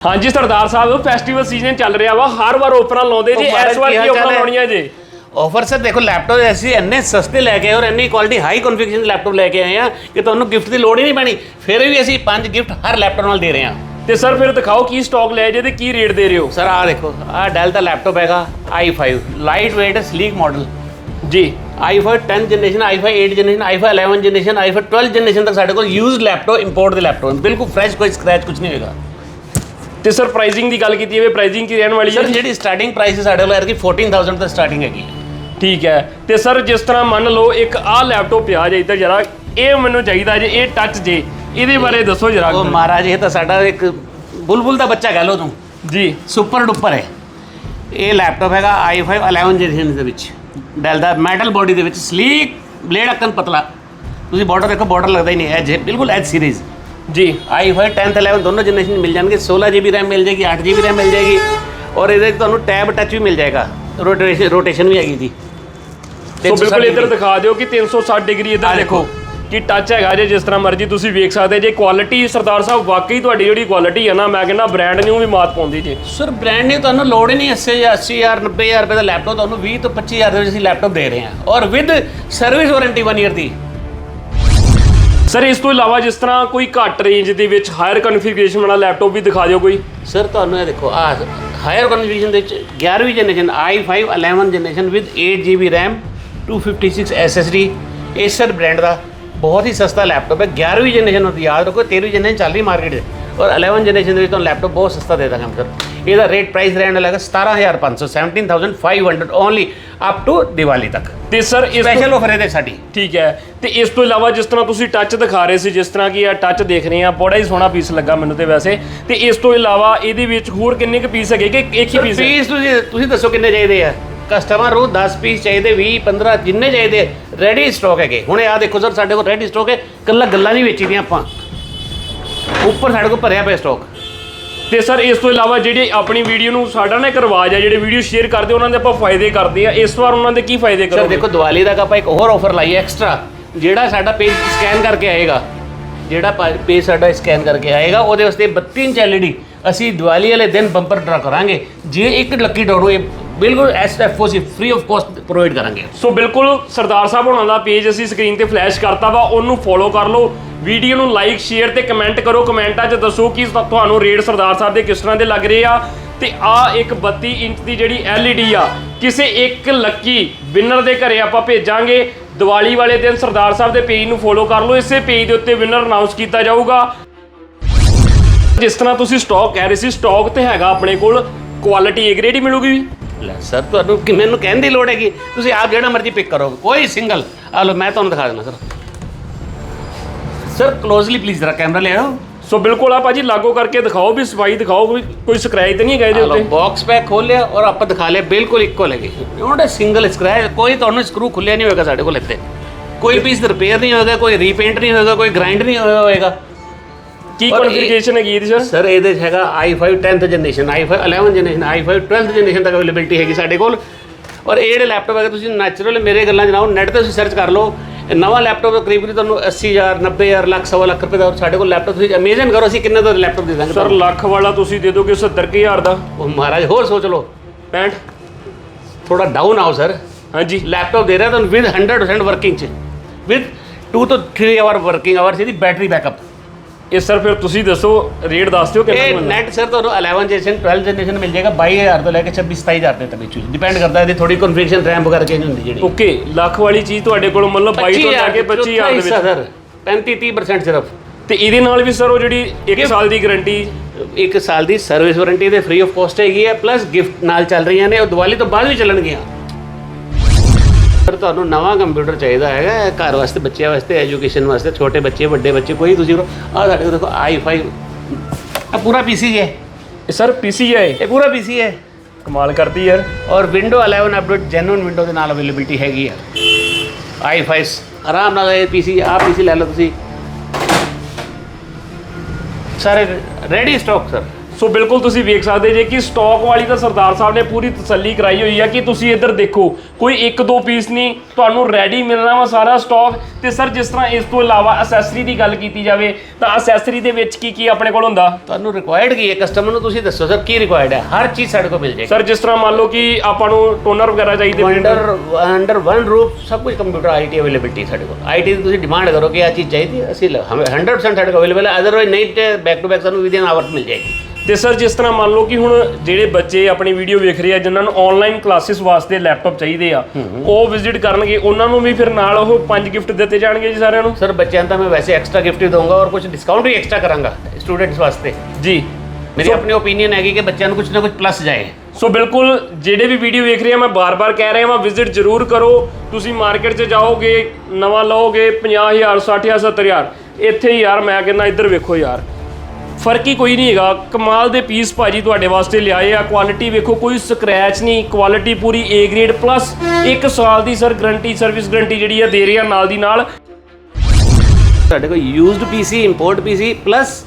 ਹਾਂਜੀ ਸਰਦਾਰ ਸਾਹਿਬ festival season ਚੱਲ ਰਿਹਾ ਵਾ। ਹਰ ਵਾਰ ਆਫਰਾਂ ਲਾਉਂਦੇ ਜੀ। ਇਸ ਵਾਰ ਕੀ ਹੈ? ਲਾਉਣੀਆਂ ਜੀ? ਆਫਰ ਸਰ ਦੇਖੋ ਲੈਪਟਾਪ ਅਸੀਂ ਇੰਨੇ ਸਸਤੇ ਲੈ ਕੇ ਆਏ ਔਰ ਇੰਨੀ ਕੁਆਲਿਟੀ ਹਾਈ ਕਨਫੀਗਰੇਸ਼ਨ ਲੈਪਟਾਪ ਲੈ ਕੇ ਆਏ ਆ ਕਿ ਤੁਹਾਨੂੰ ਗਿਫਟ ਦੀ ਲੋੜ ਹੀ ਨਹੀਂ ਪੈਣੀ। ਫਿਰ ਵੀ ਅਸੀਂ ਪੰਜ ਗਿਫਟ ਹਰ ਲੈਪਟਾਪ ਨਾਲ ਦੇ ਰਹੇ ਹਾਂ। ਤੇ ਸਰ ਫਿਰ ਦਿਖਾਓ ਕੀ ਸਟਾਕ ਲਿਆ ਜੇ ਤੇ ਕੀ ਰੇਟ ਦੇ ਰਹੇ ਹੋ? ਸਰ ਆਹ ਦੇਖੋ ਆਹ ਡੈਲ ਦਾ ਲੈਪਟਾਪ ਹੈਗਾ i5 light weight sleek model ਜੀ। i5 10 generation i5 8 generation i5 11 generation i5 12 generation ਤੱਕ ਸਾਡੇ ਕੋਲ ਯੂਜ਼ਡ ਲੈਪਟਾਪ ਇੰਪੋਰਟ ਦੇ ਲੈਪਟਾਪ ਬਿਲਕੁਲ ਫਰੈਸ਼ ਕੋਈ ਸਕ੍ਰੈਚ ਕੁਝ ਨਹੀਂ ਹੋਏਗਾ। ਤੇ ਸਰ ਪ੍ਰਾਈਸਿੰਗ ਦੀ ਗੱਲ ਕੀਤੀ ਜਾਵੇ ਪ੍ਰਾਈਸਿੰਗ ਕੀ ਰਹਿਣ ਵਾਲੀ ਹੈ? ਸਰ ਜਿਹੜੀ ਸਟਾਰਟਿੰਗ ਪ੍ਰਾਈਸ ਹੈ ਸਾਡੇ ਕੋਲ ਯਾਰ ਕਿ 14000 ਤੋਂ ਸਟਾਰਟਿੰਗ ਹੈਗੀ ਹੈ। ਠੀਕ ਹੈ। ਤੇ ਸਰ ਜਿਸ ਤਰ੍ਹਾਂ ਮੰਨ ਲਓ ਇੱਕ ਆਹ ਲੈਪਟਾਪ ਪਿਆ ਜੇ ਇੱਧਰ ਜਰਾ ਇਹ ਮੈਨੂੰ ਚਾਹੀਦਾ ਜੇ ਇਹ ਟੱਚ ਜੇ ਇਹਦੇ ਬਾਰੇ ਦੱਸੋ ਜਰਾ ਉਹ ਮਹਾਰਾਜ ਇਹ ਤਾਂ ਸਾਡਾ ਇੱਕ ਬੁਲਬੁਲ ਦਾ ਬੱਚਾ ਕਹਿ ਲਓ ਤੂੰ। ਜੀ। ਸੁਪਰ ਡੁਪਰ ਹੈ। ਇਹ ਲੈਪਟਾਪ ਹੈਗਾ i5 11 ਜਨਰੇਸ਼ਨ ਦੇ ਵਿੱਚ। ਡੈਲ ਦਾ ਮੈਟਲ ਬੋਡੀ ਦੇ ਵਿੱਚ ਸਲੀਕ ਬਲੇਡ ਅਕਨ ਪਤਲਾ। ਤੁਸੀਂ ਬਾਰਡਰ ਦੇਖੋ ਬਾਰਡਰ ਲੱਗਦਾ ਹੀ ਨਹੀਂ ਐਜ ਹੈ ਬਿਲਕੁਲ ਐਜ ਸੀਰੀਜ਼ ਜੀ i5 10th 11 ਦੋਨੋਂ ਜਨਰੇਸ਼ਨ ਮਿਲ ਜਾਣਗੇ। 16 GB RAM ਮਿਲ ਜਾਏਗੀ 8 GB RAM ਮਿਲ ਜਾਏਗੀ ਔਰ ਇਹਦੇ 'ਚ ਤੁਹਾਨੂੰ ਟੈਬ ਟੱਚ ਵੀ ਮਿਲ ਜਾਏਗਾ। ਰੋਟੇਸ਼ਨ ਰੋਟੇਸ਼ਨ ਵੀ ਹੈਗੀ ਜੀ। ਸੋ ਬਿਲਕੁਲ ਇੱਧਰ ਦਿਖਾ ਦਿਓ ਕਿ 360 ਡਿਗਰੀ ਇੱਧਰ ਦੇਖੋ। ਕਿ ਟੱਚ ਹੈਗਾ ਜੇ ਜਿਸ ਤਰ੍ਹਾਂ ਮਰਜ਼ੀ ਤੁਸੀਂ ਵੇਖ ਸਕਦੇ ਜੇ ਕੁਆਲਿਟੀ ਸਰਦਾਰ ਸਾਹਿਬ ਵਾਕਈ ਤੁਹਾਡੀ ਜਿਹੜੀ ਕੁਆਲਿਟੀ ਹੈ ਨਾ ਮੈਂ ਕਹਿੰਦਾ ਬ੍ਰਾਂਡ ਨਿਊ ਵੀ ਮਾਤ ਪਾਉਂਦੀ ਜੇ। ਸਰ ਬ੍ਰਾਂਡ ਨਿਊ ਤੁਹਾਨੂੰ ਲੋੜ ਹੀ ਨਹੀਂ 80 ਜਾਂ 80000 90000 ਰੁਪਏ ਦਾ ਲੈਪਟਾਪ ਤੁਹਾਨੂੰ 20 ਤੋਂ 25000 ਦੇ ਵਿੱਚ ਅਸੀਂ ਲੈਪਟਾਪ ਦੇ ਰਹੇ ਹਾਂ ਔਰ ਵਿਦ ਸਰਵਿਸ ਵਾਰੰਟੀ 1 ਇਅਰ ਦੀ। ਸਰ ਇਸ ਤੋਂ ਇਲਾਵਾ ਜਿਸ ਤਰ੍ਹਾਂ ਕੋਈ ਘੱਟ ਰੇਂਜ ਦੇ ਵਿੱਚ ਹਾਇਰ ਕਨਫੀਗਰੇਸ਼ਨ ਵਾਲਾ ਲੈਪਟਾਪ ਵੀ ਦਿਖਾ ਦਿਓ ਕੋਈ। ਸਰ ਤੁਹਾਨੂੰ ਇਹ ਦੇਖੋ ਆ ਹਾਇਰ ਕਨਫੀਗਰੇਸ਼ਨ ਦੇ ਵਿੱਚ 11ਵੀਂ generation i5 11 generation with 8 GB RAM 256 SSD Acer brand ਦਾ ਬਹੁਤ ਹੀ ਸਸਤਾ ਲੈਪਟਾਪ ਹੈ। 11ਵੀਂ ਜਨਰੇਸ਼ਨ ਨੂੰ ਯਾਦ ਰੱਖੋ 13ਵੀਂ ਜਨਰੇਸ਼ਨ ਚੱਲ ਰਹੀ ਮਾਰਕੀਟ 'ਚ। ਔਰ 11 ਜਨਰੇਸ਼ਨ ਦੇ ਵਿੱਚ ਤੁਹਾਨੂੰ ਲੈਪਟਾਪ ਬਹੁਤ ਸਸਤਾ ਦੇ ਦਾਂਗੇ ਸਰ ਇਹਦਾ ਰੇਟ ਪ੍ਰਾਈਸ ਰਹਿਣ ਵਾਲਾ ਹੈਗਾ 17500 17500 ਓਨਲੀ ਅਪ ਟੂ ਦੀਵਾਲੀ ਤੱਕ। ਤੇ ਸਰ ਇਸ ਸਪੈਸ਼ਲ ਆਫਰ ਇਹਦੇ ਸਾਡੀ। ਠੀਕ ਹੈ। ਤੇ ਇਸ ਤੋਂ ਇਲਾਵਾ ਜਿਸ ਤਰ੍ਹਾਂ ਤੁਸੀਂ ਟੱਚ ਦਿਖਾ ਰਹੇ ਸੀ ਜਿਸ ਤਰ੍ਹਾਂ ਕਿ ਇਹ ਟੱਚ ਦੇਖ ਰਹੇ ਆ ਬੜਾ ਹੀ ਸੋਹਣਾ ਪੀਸ ਲੱਗਾ ਮੈਨੂੰ ਤੇ ਵੈਸੇ। ਤੇ ਇਸ ਤੋਂ ਇਲਾਵਾ ਇਹਦੇ ਵਿੱਚ ਹੋਰ ਕਿੰਨੇ ਕੁ ਪੀਸ ਹੈਗੇ? ਕਿ ਇੱਕ ਹੀ ਪੀਸ ਹੈ? ਪੀਸ ਤੁਸੀਂ ਤੁਸੀਂ ਦੱਸੋ ਕਿੰਨੇ ਚਾਹੀਦੇ ਆ? ਕਸਟਮਰ ਨੂੰ 10 ਪੀਸ ਚਾਹੀਦੇ 20 15 ਜਿੰਨੇ ਚਾਹੀਦੇ ਰੈਡੀ ਸਟਾਕ ਹੈਗੇ। ਹੁਣ ਆਹ ਦੇਖੋ ਸਰ ਸਾਡੇ ਕੋਲ ਰੈਡੀ ਸਟਾਕ ਹੈ। ਕੱਲਾ ਗੱਲਾਂ ਨਹੀਂ ਵੇਚੀਦੀਆਂ ਆਪਾਂ। ਉੱਪਰ ਸਾਡੇ ਕੋਲ ਭਰਿਆ ਪਿਆ ਸਟਾਕ ਤੇ ਸਰ ਇਸ ਤੋਂ ਇਲਾਵਾ ਜਿਹੜੀ ਆਪਣੀ ਵੀਡੀਓ ਨੂੰ ਸਾਡਾ ਨਾ ਇੱਕ ਰਿਵਾਜ ਹੈ ਜਿਹੜੇ ਵੀਡੀਓ ਸ਼ੇਅਰ ਕਰਦੇ ਉਹਨਾਂ ਦੇ ਆਪਾਂ ਫਾਇਦੇ ਕਰਦੇ ਆ ਇਸ ਵਾਰ ਉਹਨਾਂ ਦੇ ਕੀ ਫਾਇਦੇ ਸਰ ਕਰੋਗੇ? ਦੇਖੋ ਦੀਵਾਲੀ ਤੱਕ ਆਪਾਂ ਇੱਕ ਹੋਰ ਆਫਰ ਲਾਈ ਐਕਸਟਰਾ ਜਿਹੜਾ ਸਾਡਾ ਪੇਜ ਸਕੈਨ ਕਰਕੇ ਆਏਗਾ। ਜਿਹੜਾ ਪੇਜ ਸਾਡਾ ਸਕੈਨ ਕਰਕੇ ਆਏਗਾ ਉਹਦੇ ਵਾਸਤੇ 32 ਇੰਚ LED ਅਸੀਂ ਦੀਵਾਲੀ ਵਾਲੇ ਦਿਨ ਬੰਪਰ ਡਰਾ ਕਰਾਂਗੇ। ਜੇ ਇੱਕ ਲੱਕੀ ਡਾਟ ਹੋਏ ਬਿਲਕੁਲ SFOC free of cost provide ਕਰਾਂਗੇ। ਸੋ ਬਿਲਕੁਲ ਸਰਦਾਰ ਸਾਹਿਬ ਹੋਣਾ ਦਾ ਪੇਜ ਅਸੀਂ ਸਕਰੀਨ ਤੇ ਫਲੈਸ਼ ਕਰਤਾ ਵਾ ਉਹਨੂੰ ਫੋਲੋ ਕਰ ਲਓ। ਵੀਡੀਓ ਨੂੰ ਲਾਈਕ, ਸ਼ੇਅਰ ਤੇ ਕਮੈਂਟ ਕਰੋ। ਕਮੈਂਟਾਂ 'ਚ ਦੱਸੋ ਕਿ ਤੁਹਾਨੂੰ ਰੇਟ ਸਰਦਾਰ ਸਾਹਿਬ ਦੇ ਕਿਸ ਤਰ੍ਹਾਂ ਦੇ ਲੱਗ ਰਹੇ ਆ। ਤੇ ਆ ਇੱਕ 32 ਇੰਚ ਦੀ ਜਿਹੜੀ LED ਆ, ਕਿਸੇ ਇੱਕ ਲੱਕੀ ਵਿਨਰ ਦੇ ਘਰੇ ਆਪਾਂ ਭੇਜਾਂਗੇ। ਦੀਵਾਲੀ ਵਾਲੇ ਦਿਨ ਸਰਦਾਰ ਸਾਹਿਬ ਦੇ ਪੇਜ ਨੂੰ ਫੋਲੋ ਕਰ ਲਓ। ਇਸੇ ਪੇਜ ਦੇ ਉੱਤੇ ਵਿਨਰ ਅਨਾਉਂਸ ਕੀਤਾ ਜਾਊਗਾ। ਜਿਸ ਤਰ੍ਹਾਂ ਤੁਸੀਂ ਸਟਾਕ ਕਹਿ ਰਹੇ ਸੀ ਸਟਾਕ ਤੇ ਹੈਗਾ ਆਪਣੇ ਕੋਲ। ਕੁਆਲਿਟੀ ਏ ਗ੍ਰੇਡ ਹੀ ਮਿਲੂਗੀ। ਲੈ ਸਰ ਤੁਹਾਨੂੰ ਕਿ, ਮੈਨੂੰ ਕਹਿਣ ਦੀ ਲੋੜ ਹੈਗੀ। ਤੁਸੀਂ ਆਪ ਜਿਹੜਾ ਮਰਜ਼ੀ ਪਿਕ ਕਰੋ। ਕੋਈ ਸਿੰਗਲ ਆ ਲਓ, ਮੈਂ ਤੁਹਾਨੂੰ ਦਿਖਾ ਦਿੰਦਾ ਸਰ ਸਰ ਕਲੋਜ਼ਲੀ ਪਲੀਜ਼ ਜਰਾ ਕੈਮਰਾ ਲੈ ਆਓ ਸੋ ਬਿਲਕੁਲ ਆ ਭਾਜੀ ਲਾਗੋ ਕਰਕੇ ਦਿਖਾਓ ਵੀ ਸਫ਼ਾਈ ਦਿਖਾਓ ਕੋਈ ਕੋਈ ਸਕ੍ਰੈਚ ਤੇ ਨਹੀਂ ਹੈਗਾ ਇਹਦੇ ਉੱਤੇ ਬਾਕਸ ਪੈਕ ਖੋਲਿਆ ਔਰ ਆਪਾਂ ਦਿਖਾ ਲਿਆ ਬਿਲਕੁਲ ਇੱਕੋ ਲੱਗੇ ਉਹਦਾ ਸਿੰਗਲ ਸਕ੍ਰੈਚ ਕੋਈ ਤੁਹਾਨੂੰ ਸਕਰੂ ਖੁੱਲਿਆ ਨਹੀਂ ਹੋਏਗਾ ਸਾਡੇ ਕੋਲ ਇੱਥੇ ਕੋਈ ਪੀਸ ਰਿਪੇਅਰ ਨਹੀਂ ਹੋਏਗਾ ਕੋਈ ਰੀਪੇਂਟ ਨਹੀਂ ਹੋਏਗਾ ਕੋਈ ਗ੍ਰਾਈਂਡ ਨਹੀਂ ਹੋਇਆ ਹੋਏਗਾ ਕੀ ਕਨਫੀਗਰੇਸ਼ਨ ਹੈਗੀ ਇਹਦੀ ਸਰ ਸਰ ਇਹਦੇ 'ਚ ਹੈਗਾ i5 10th generation i5 11 generation i5 12th generation ਤੱਕ ਅਵੇਲੇਬਿਲਟੀ ਹੈਗੀ ਸਾਡੇ ਕੋਲ ਔਰ ਇਹ ਜਿਹੜੇ ਲੈਪਟਾਪ ਹੈਗੇ ਤੁਸੀਂ ਨੈਚੁਰਲ ਮੇਰੇ ਗੱਲਾਂ ਜਨਾਓ ਨੈਟ ਤੇ ਤੁਸੀਂ ਸਰਚ ਕਰ ਲਓ ਇਹ ਨਵਾਂ ਲੈਪਟਾਪ ਕਰੀਬ ਕਰੀਬ ਤੁਹਾਨੂੰ 80000 90000 ਲੱਖ ਸਵਾ ਲੱਖ ਰੁਪਏ ਦਾ ਸਾਡੇ ਕੋਲ ਲੈਪਟਾਪ ਤੁਸੀਂ ਅਮੇਜ਼ਨ ਕਰੋ ਅਸੀਂ ਕਿੰਨੇ ਦਾ ਲੈਪਟਾਪ ਦੇ ਦਾਂਗੇ ਸਰ ਤੁਹਾਨੂੰ। ਲੱਖ ਵਾਲਾ ਤੁਸੀਂ ਦੇ ਦੋਗੇ 70000 ਦਾ। ਉਹ ਮਹਾਰਾਜ ਹੋਰ ਸੋਚ ਲਓ। 65 ਥੋੜਾ ਡਾਊਨ ਆਓ ਸਰ ਹਾਂਜੀ। ਲੈਪਟਾਪ ਦੇ ਰਿਹਾ ਤੁਹਾਨੂੰ ਵਿਦ 100% ਵਰਕਿੰਗ ਚ। ਵਿਦ 2 ਤੋਂ 3 ਆਵਰ ਵਰਕਿੰਗ ਆਵਰ ਇਹਦੀ ਬੈਟਰੀ ਬੈਕਅਪ ਇਹ ਸਰ ਫਿਰ ਤੁਸੀਂ ਦੱਸੋ ਰੇਟ ਦੱਸ ਦਿਓ ਕਿੰਨਾ ਇਹ ਮਿਲਣਾ ਨੈਟ ਸਰ ਤੁਹਾਨੂੰ 11 ਜਨਰੇਸ਼ਨ 12 ਜਨਰੇਸ਼ਨ ਮਿਲ ਜਾਏਗਾ 22000 ਤੋਂ ਲੈ ਕੇ 26 27000 ਦੇ ਤੱਕ ਵਿੱਚ। ਡਿਪੈਂਡ ਕਰਦਾ ਇਹਦੀ ਥੋੜੀ ਕਨਫੀਗਰੇਸ਼ਨ ਵਗੈਰਾ ਚੇਂਜ ਹੁੰਦੀ ਜਿਹੜੀ। ਓਕੇ ਲੱਖ ਵਾਲੀ ਚੀਜ਼ ਤੁਹਾਡੇ ਕੋਲ ਮਤਲਬ 22 ਤੋਂ ਲੈ ਕੇ 25000 ਦੇ ਵਿੱਚ। ਸਰ 35 30% ਸਿਰਫ। ਤੇ ਇਹਦੇ ਨਾਲ ਵੀ ਸਰ ਉਹ ਜਿਹੜੀ 1 ਸਾਲ ਦੀ ਗਾਰੰਟੀ ਇੱਕ ਸਾਲ ਦੀ ਸਰਵਿਸ ਵਾਰੰਟੀ ਤੇ ਫ੍ਰੀ ਆਫ ਕਾਸਟ ਹੈਗੀ ਹੈ ਪਲੱਸ ਗਿਫਟ ਨਾਲ ਚੱਲ ਰਹੀਆਂ ਨੇ ਉਹ ਦੀਵਾਲੀ ਤੋਂ ਬਾਅਦ ਵੀ ਚੱਲਣਗੀਆਂ। ਸਰ ਤੁਹਾਨੂੰ ਨਵਾਂ ਕੰਪਿਊਟਰ ਚਾਹੀਦਾ ਹੈਗਾ ਘਰ ਵਾਸਤੇ ਬੱਚਿਆਂ ਵਾਸਤੇ ਐਜੂਕੇਸ਼ਨ ਵਾਸਤੇ ਛੋਟੇ ਬੱਚੇ ਵੱਡੇ ਬੱਚੇ ਕੋਈ ਤੁਸੀਂ ਆ ਸਾਡੇ ਕੋਲ ਦੇਖੋ i5 ਆ ਪੂਰਾ ਪੀਸੀ ਹੈ ਇਹ ਸਰ ਪੀਸੀ ਹੈ ਇਹ? ਪੂਰਾ ਪੀਸੀ ਹੈ। ਕਮਾਲ ਕਰਦੀ ਯਾਰ। ਔਰ ਵਿੰਡੋ 11 ਅਪਡੇਟ ਜੈਨੂਇਨ ਵਿੰਡੋ ਦੇ ਨਾਲ ਅਵੇਲੇਬਿਲਟੀ ਹੈਗੀ ਆ। i5 ਆਰਾਮ ਨਾਲ ਇਹ ਪੀਸੀ ਆ ਪੀਸੀ ਲੈ ਲਓ ਤੁਸੀਂ। ਸਾਰੇ ਰੈਡੀ ਸਟਾਕ ਸਰ ਸੋ ਬਿਲਕੁਲ ਤੁਸੀਂ ਵੇਖ ਸਕਦੇ ਜੇ ਕਿ ਸਟਾਕ ਵਾਲੀ ਤਾਂ ਸਰਦਾਰ ਸਾਹਿਬ ਨੇ ਪੂਰੀ ਤਸੱਲੀ ਕਰਾਈ ਹੋਈ ਆ ਕਿ ਤੁਸੀਂ ਇੱਧਰ ਦੇਖੋ ਕੋਈ ਇੱਕ ਦੋ ਪੀਸ ਨਹੀਂ ਤੁਹਾਨੂੰ ਰੈਡੀ ਮਿਲਣਾ ਵਾ ਸਾਰਾ ਸਟਾਕ ਤੇ ਸਰ ਜਿਸ ਤਰ੍ਹਾਂ ਇਸ ਤੋਂ ਇਲਾਵਾ ਅਸੈਸਰੀ ਦੀ ਗੱਲ ਕੀਤੀ ਜਾਵੇ ਤਾਂ ਅਸੈਸਰੀ ਦੇ ਵਿੱਚ ਕੀ ਕੀ ਆਪਣੇ ਕੋਲ ਹੁੰਦਾ? ਤੁਹਾਨੂੰ ਰਿਕੁਆਇਰਡ ਕੀ ਹੈ? ਕਸਟਮਰ ਨੂੰ ਤੁਸੀਂ ਦੱਸੋ ਸਰ ਕੀ ਰਿਕੁਆਇਰਡ ਹੈ? ਹਰ ਚੀਜ਼ ਸਾਡੇ ਕੋਲ ਮਿਲ ਜਾਏਗੀ। ਸਰ ਜਿਸ ਤਰ੍ਹਾਂ ਮੰਨ ਲਓ ਕਿ ਆਪਾਂ ਨੂੰ ਟੋਨਰ ਵਗੈਰਾ ਚਾਹੀਦੇ ਅੰਡਰ ਅੰਡਰ ਵਨ ਰੂਫ ਸਭ ਕੁਝ ਕੰਪਿਊਟਰ ਆਈਟੀ ਅਵੇਲੇਬਿਲਟੀ ਸਾਡੇ ਕੋਲ। ਆਈਟੀ ਦੀ ਤੁਸੀਂ ਡਿਮਾਂਡ ਕਰੋ ਕਿ ਆ ਚੀਜ਼ ਚਾਹੀਦੀ ਹੈ ਅਸੀਂ ਲ- ਹਮੇ 100% ਸਾਡੇ ਕੋਲ ਅਵੇਲੇਬਲ ਹੈ ਅਦਰਵਾਈਜ਼ ਨਹੀਂ ਤੇ ਬੈਕ ਟੂ ਬੈਕ ਸਾਨੂੰ ਵਿਦਿਨ ਆਵਰ ਮਿਲ ਜਾਏਗੀ। ਤੇ ਸਰ ਜਿਸ ਤਰ੍ਹਾਂ ਮੰਨ ਲਓ ਕਿ ਹੁਣ ਜਿਹੜੇ ਬੱਚੇ ਆਪਣੀ ਵੀਡੀਓ ਵੇਖ ਰਹੇ ਆ ਜਿਨ੍ਹਾਂ ਨੂੰ ਆਨਲਾਈਨ ਕਲਾਸਿਸ ਵਾਸਤੇ ਲੈਪਟਾਪ ਚਾਹੀਦੇ ਆ ਉਹ ਵਿਜ਼ਿਟ ਕਰਨਗੇ ਉਹਨਾਂ ਨੂੰ ਵੀ ਫਿਰ ਨਾਲ ਉਹ ਪੰਜ ਗਿਫਟ ਦਿੱਤੇ ਜਾਣਗੇ ਜੀ ਸਾਰਿਆਂ ਨੂੰ? ਸਰ ਬੱਚਿਆਂ ਤਾਂ ਮੈਂ ਵੈਸੇ ਐਕਸਟਰਾ ਗਿਫਟ ਹੀ ਦਊਂਗਾ ਔਰ ਕੁਝ ਡਿਸਕਾਊਂਟ ਵੀ ਐਕਸਟਰਾ ਕਰਾਂਗਾ ਸਟੂਡੈਂਟਸ ਵਾਸਤੇ। ਜੀ। ਮੇਰੀ ਆਪਣੀ ਓਪੀਨੀਅਨ ਹੈਗੀ ਕਿ ਬੱਚਿਆਂ ਨੂੰ ਕੁਝ ਨਾ ਕੁਝ ਪਲੱਸ ਜਾਏ। ਸੋ ਬਿਲਕੁਲ ਜਿਹੜੇ ਵੀ ਵੀਡੀਓ ਵੇਖ ਰਹੇ ਆ ਮੈਂ ਬਾਰ-ਬਾਰ ਕਹਿ ਰਿਹਾ ਹਾਂ ਵਿਜ਼ਿਟ ਜ਼ਰੂਰ ਕਰੋ। ਤੁਸੀਂ ਮਾਰਕੀਟ 'ਚ ਜਾਓਗੇ ਨਵਾਂ ਲਓਗੇ 50000 60000 70000 ਇੱਥੇ ਹੀ ਯਾਰ ਮੈਂ ਕਹਿੰਦਾ ਇੱਧਰ ਵੇਖੋ ਯਾਰ। ਫ਼ਰਕ ਹੀ ਕੋਈ ਨਹੀਂ ਹੈਗਾ। ਕਮਾਲ ਦੇ ਪੀਸ ਭਾਜੀ ਤੁਹਾਡੇ ਵਾਸਤੇ ਲਿਆਏ ਆ। ਕੁਆਲਿਟੀ ਵੇਖੋ ਕੋਈ ਸਕ੍ਰੈਚ ਨਹੀਂ ਕੁਆਲਿਟੀ ਪੂਰੀ A ਗ੍ਰੇਡ ਪਲੱਸ 1 ਸਾਲ ਦੀ ਸਰ ਗਰੰਟੀ ਸਰਵਿਸ ਗਰੰਟੀ ਜਿਹੜੀ ਆ ਦੇ ਰਹੇ ਆ ਨਾਲ ਦੀ ਨਾਲ। ਸਾਡੇ ਕੋਲ used PC import PC plus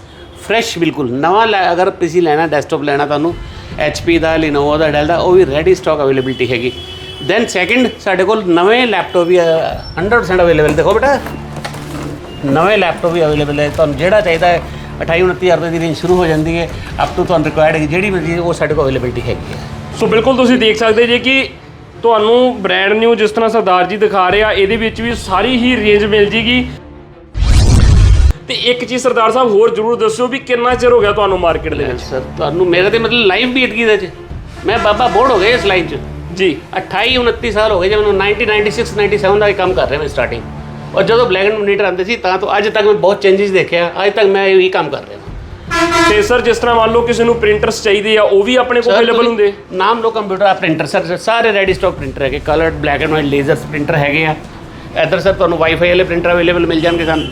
fresh ਬਿਲਕੁਲ। ਨਵਾਂ ਲੈ- ਅਗਰ ਪੀਸੀ ਲੈਣਾ ਡੈਸਕਟਾਪ ਲੈਣਾ ਤੁਹਾਨੂੰ HP ਦਾ Lenovo ਦਾ Dell ਦਾ ਉਹ ਵੀ ਰੈਡੀ ਸਟਾਕ ਅਵੇਲੇਬਿਲਟੀ ਹੈਗੀ। ਦੈਨ ਸੈਕਿੰਡ ਸਾਡੇ ਕੋਲ ਨਵੇਂ ਲੈਪਟਾਪ ਵੀ ਅ, 100% ਅਵੇਲੇਬਲ ਦੇਖੋ ਬੇਟਾ ਨਵੇਂ ਲੈਪਟਾਪ ਵੀ ਅਵੇਲੇਬਲ ਹੈ। ਤੁਹਾਨੂੰ ਜਿਹੜਾ ਚਾਹੀਦਾ ਹੈ 28 29000 ਰੁਪਏ ਦੀ ਰੇਂਜ ਸ਼ੁਰੂ ਹੋ ਜਾਂਦੀ ਹੈ। ਅਪ ਟੂ ਤੁਹਾਨੂੰ ਰਿਕੁਆਇਰਡ ਹੈ ਜਿਹੜੀ ਮਰਜ਼ੀ ਉਹ ਸਾਡੇ ਕੋਲ ਅਵੇਲੇਬਿਲਟੀ ਹੈਗੀ ਹੈ। ਸੋ ਬਿਲਕੁਲ ਤੁਸੀਂ ਦੇਖ ਸਕਦੇ ਜੇ ਕਿ ਤੁਹਾਨੂੰ ਬ੍ਰਾਂਡ ਨਿਊ ਜਿਸ ਤਰ੍ਹਾਂ ਸਰਦਾਰ ਜੀ ਦਿਖਾ ਰਹੇ ਆ ਇਹਦੇ ਵਿੱਚ ਵੀ ਸਾਰੀ ਹੀ ਰੇਂਜ ਮਿਲ ਜੇਗੀ। ਤੇ ਇੱਕ ਚੀਜ਼ ਸਰਦਾਰ ਸਾਹਿਬ ਹੋਰ ਜਰੂਰ ਦੱਸਿਓ ਵੀ ਕਿੰਨਾ ਚਿਰ ਹੋ ਗਿਆ ਤੁਹਾਨੂੰ ਮਾਰਕੀਟ ਦੇ ਵਿੱਚ? ਸਰ ਤੁਹਾਨੂੰ ਮੇਰੇ ਤੇ ਮਤਲਬ ਲਾਈਫ ਬੀਤ ਗਈ 'ਚ। ਮੈਂ ਬਾਬਾ ਬੋੜ ਹੋ ਗਿਆ ਇਸ ਲਾਈਨ 'ਚ। ਜੀ। 28 29 ਸਾਲ ਹੋ ਗਏ ਜਦ ਮੈਨੂੰ 1996 97 ਦਾ ਹੀ ਕੰਮ ਕਰ ਰਿਹਾ ਮੈਂ ਸਟਾਰਟਿੰਗ ਔਰ ਜਦੋਂ ਬਲੈਕ ਐਂਡ ਮੋਨੀਟਰ ਆਉਂਦੇ ਸੀ ਤਾਂ ਤੋਂ ਅੱਜ ਤੱਕ ਮੈਂ ਬਹੁਤ ਚੇਂਜਸ ਦੇਖਿਆ ਅੱਜ ਤੱਕ ਮੈਂ ਇਹੀ ਕੰਮ ਕਰ ਰਿਹਾ ਤੇ ਸਰ ਜਿਸ ਤਰ੍ਹਾਂ ਮੰਨ ਲਓ ਕਿਸੇ ਨੂੰ ਪ੍ਰਿੰਟਰਸ ਚਾਹੀਦੇ ਆ ਉਹ ਵੀ ਆਪਣੇ ਕੋਲ ਅਵੇਲੇਬਲ ਹੁੰਦੇ? ਨਾਮ ਲੋ ਕੰਪਿਊਟਰ ਆ ਪ੍ਰਿੰਟਰ ਸਰ ਸਾਰੇ ਰੈਡੀ ਸਟਾਕ ਪ੍ਰਿੰਟਰ ਹੈਗੇ। Coloured black and white lasers printer ਹੈਗੇ ਆ। ਇੱਧਰ ਸਰ ਤੁਹਾਨੂੰ ਵਾਈਫਾਈ ਵਾਲੇ ਪ੍ਰਿੰਟਰ ਅਵੇਲੇਬਲ ਮਿਲ ਜਾਣਗੇ ਸਾਨੂੰ।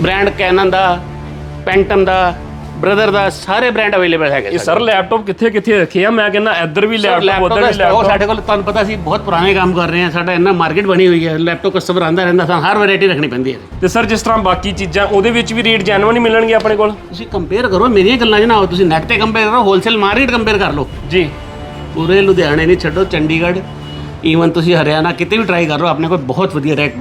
ਬ੍ਰਾਂਡ ਕੈਨਨ ਦਾ ਪੈਂਟਮ ਦਾ ਬ੍ਰਦਰ ਦਾ ਸਾਰੇ ਬ੍ਰਾਂਡ ਅਵੇਲੇਬਲ ਹੈਗੇ ਇਹ ਸਰ ਲੈਪਟਾਪ ਕਿੱਥੇ ਕਿੱਥੇ ਰੱਖੇ ਆ? ਮੈਂ ਕਹਿੰਦਾ ਇੱਧਰ ਵੀ ਲੈਪਟਾਪ ਉੱਧਰ ਵੀ ਲੈਪਟਾਪ ਸਾਡੇ ਕੋਲ ਤੁਹਾਨੂੰ ਪਤਾ ਸੀ ਬਹੁਤ ਪੁਰਾਣੇ ਕੰਮ ਕਰ ਰਹੇ ਹਾਂ। ਸਾਡਾ ਇੰਨਾ ਮਾਰਕੀਟ ਬਣੀ ਹੋਈ ਹੈ ਲੈਪਟਾਪ ਕਸਟਮਰ ਆਂਦਾ ਰਹਿੰਦਾ ਸਾਨੂੰ ਹਰ ਵੈਰਾਈਟੀ ਰੱਖਣੀ ਪੈਂਦੀ ਹੈ। ਤੇ ਸਰ ਜਿਸ ਤਰ੍ਹਾਂ ਬਾਕੀ ਚੀਜ਼ਾਂ ਉਹਦੇ ਵਿੱਚ ਵੀ ਰੇਟ ਜੈਨੂਅਨ ਹੀ ਮਿਲਣਗੇ ਆਪਣੇ ਕੋਲ? ਤੁਸੀਂ ਕੰਪੇਅਰ ਕਰੋ ਮੇਰੀਆਂ ਗੱਲਾਂ ਆਓ ਤੁਸੀਂ ਨੈਟ ਤੇ ਕੰਪੇਅਰ ਕਰੋ ਹੋਲਸੇਲ ਮਾਰਕੀਟ ਕੰਪੇਅਰ ਕਰ ਲਓ। ਜੀ। ਪੂਰੇ ਲੁਧਿਆਣੇ ਨਹੀਂ ਛੱਡੋ ਚੰਡੀਗੜ੍ਹ ਈਵਨ ਤੁਸੀਂ ਹਰਿਆਣਾ ਕਿਤੇ ਵੀ ਟਰਾਈ ਕਰ ਲਓ ਆਪਣੇ ਕੋਲ ਬਹੁਤ ਵਧੀਆ ਰੇਟ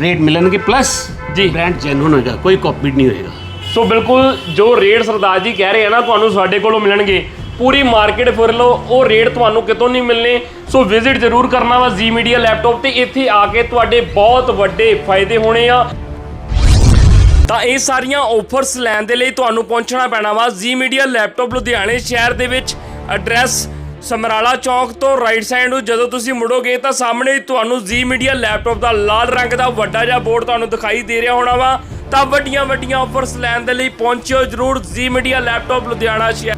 ਰੇਟ ਮਿਲਣਗੇ ਪਲੱਸ ਜੀ। ਬ੍ਰਾਂਡ ਜੈਨੂਨ ਹੋਏਗਾ ਕੋਈ ਕਾਪੀਡ ਨਹੀਂ ਹੋਏਗਾ। ਸੋ ਬਿਲਕੁਲ ਜੋ ਰੇਟ ਸਰਦਾਰ ਜੀ ਕਹਿ ਰਹੇ ਆ ਨਾ, ਤੁਹਾਨੂੰ ਸਾਡੇ ਕੋਲੋਂ ਮਿਲਣਗੇ। ਪੂਰੀ ਮਾਰਕੀਟ ਫਿਰ ਲਓ, ਉਹ ਰੇਟ ਤੁਹਾਨੂੰ ਕਿਤੋਂ ਨਹੀਂ ਮਿਲਨੇ ਸੋ ਵਿਜ਼ਿਟ ਜ਼ਰੂਰ ਕਰਨਾ ਵਾ ਜੀ ਮੀਡੀਆ ਲੈਪਟਾਪ ਤੇ, ਇੱਥੇ ਆ ਕੇ ਤੁਹਾਡੇ ਬਹੁਤ ਵੱਡੇ ਫਾਇਦੇ ਹੋਣੇ ਆ। ਤਾਂ ਇਹ ਸਾਰੀਆਂ ਆਫਰਸ ਲੈਣ ਦੇ ਲਈ ਤੁਹਾਨੂੰ ਪਹੁੰਚਣਾ ਪੈਣਾ ਵਾ ਜੀ ਮੀਡੀਆ ਲੈਪਟਾਪ ਲੁਧਿਆਣੇ ਸ਼ਹਿਰ ਦੇ ਵਿੱਚ। ਐਡਰੈਸ ਸਮਰਾਲਾ ਚੌਂਕ ਤੋਂ ਰਾਈਟ ਸਾਈਡ ਨੂੰ ਜਦੋਂ ਤੁਸੀਂ ਮੁੜੋਗੇ ਤਾਂ ਸਾਹਮਣੇ ਤੁਹਾਨੂੰ ਜੀ ਮੀਡੀਆ ਲੈਪਟਾਪ ਦਾ ਲਾਲ ਰੰਗ ਦਾ ਵੱਡਾ ਜਿਹਾ ਬੋਰਡ ਤੁਹਾਨੂੰ ਦਿਖਾਈ ਦੇ ਰਿਹਾ ਹੋਣਾ ਵਾ। ਤਾਂ ਵੱਡੀਆਂ ਵੱਡੀਆਂ ਆਫਰਸ ਲੈਣ ਦੇ ਲਈ ਪਹੁੰਚਿਓ ਜਰੂਰ ਜੀ ਮੀਡੀਆ ਲੈਪਟਾਪ ਲੁਧਿਆਣਾ ਸ਼ਹਿਰ।